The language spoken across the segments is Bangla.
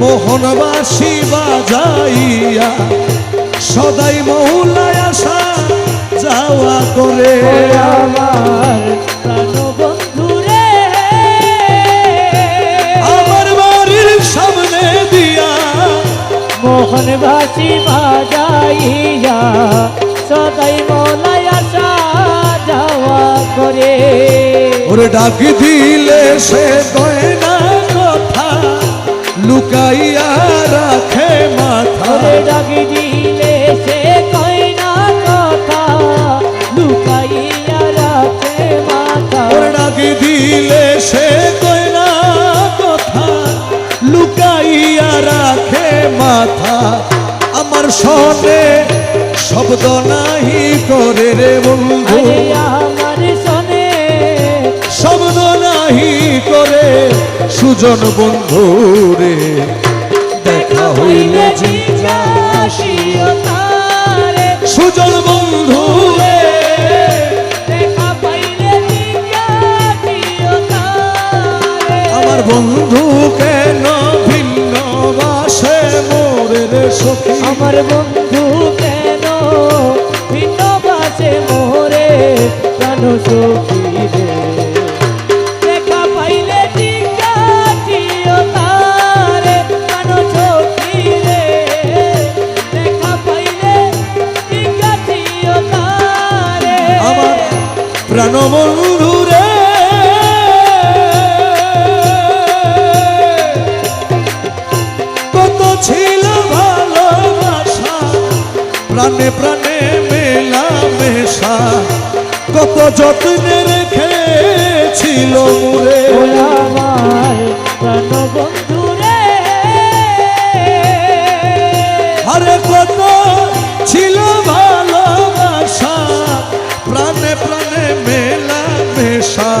মোহনবাসী বাজাইয়া সদাই মৌলায় আসা যাওয়া করে। আমার প্রাণ বন্ধু আমার বাড়ির সামনে দিয়া মোহন বাসি বাজাইয়া সদাই মৌলায় আসা যাওয়া করে। ওরে ডাক দিলে সে কথা লুকাইয়া রাখে মাথা। ডাকি দিলে সে কয়না কথা লুকাইয়া রাখে মাথা। ডাক দিলে সে গয়না কথা লুকাইয়া রাখে মাথা। আমার সনে শব্দ নাহি করে রে বন্ধু। আমার শোনে শব্দ নাহি করে সুজন বন্ধু রে, দেখা হইলে সুজন বন্ধু আমার বন্ধু কেন ভিন্ন বাসে মোরে রে সখী? আমার বন্ধু কেন ভিন্ন বাসে মোরে প্রাণ সখী রে? বন্ধু রে কত ছিল ভালোবাসা, প্রাণে প্রাণে মেলা মেশা। কত যত্নে রেখেছিল মুরে প্রাণ বন্ধু মেলা মেশা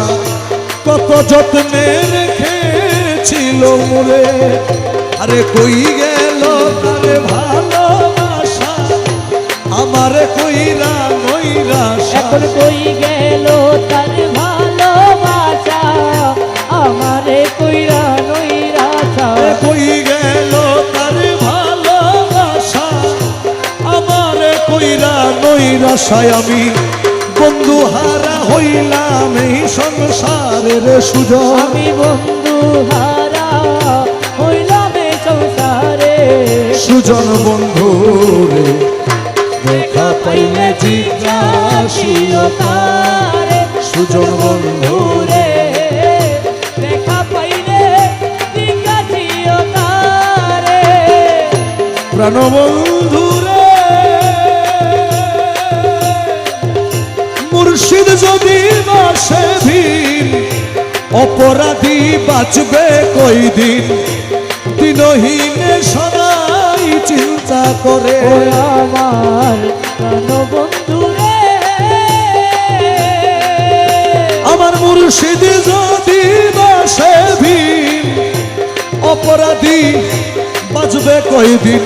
কত যত্নে রেখেছিল মুরে। আরে কই গেল তারে ভালোবাসা? আমারে কইরা নৈরাশা এখন কই গেল তার ভালোবাসা? আমারে কইরা নইরাশা আরে কই গেল তারে ভালোবাসা? আমারে কইরা নৈরাশায় আমি। বন্ধু হারা হইলাম এই সংসারের সুযোগ। আমি বন্ধু হারা হইলাম এ সংসারে। সুজন বন্ধু রে দেখা পাইলে জিজ্ঞাসিও তারে। সুজন বন্ধু রে দেখা পাইলে জিজ্ঞাসিও তারে। প্রাণ বন্ধু রে মুর্শিদ যদি বাসে ভিন অপরাধী বাঁচবে কই দিন দিনহীনে সদাই চিন্তা করে। আমার বন্ধু আমার মুর্শিদ যদি বাসে ভিন অপরাধী বাঁচবে কয়দিন?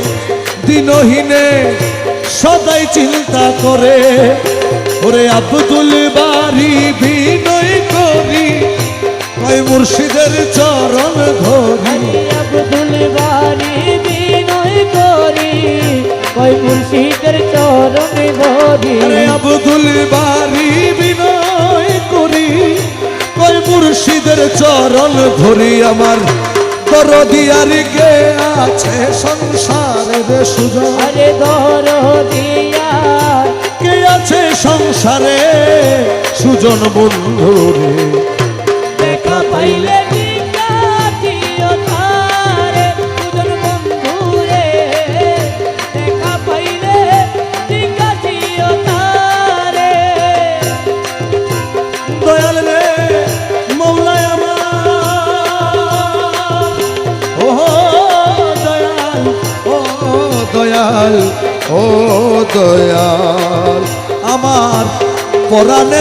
দিনহীনে সদাই চিন্তা করে। ওরে আব্দুল বাড়ি বিনয় করি কয় মুর্শিদের চরণ ধরি। আব্দুল বারি বিনয় করি কই মুর্শিদের চরণ ধরি। আরে আব্দুল বাড়ি বিনয় করি কয় মুর্শিদের চরণ ধরি। আমার দরদিয়ার কে আছে সংসারের সুযোগ। আরে ধর দিয়া কে আছে সংসারে? সুজন বন্ধু রে। দেখা পাইলে দয়াল। ও দয়াল আমার পরাণে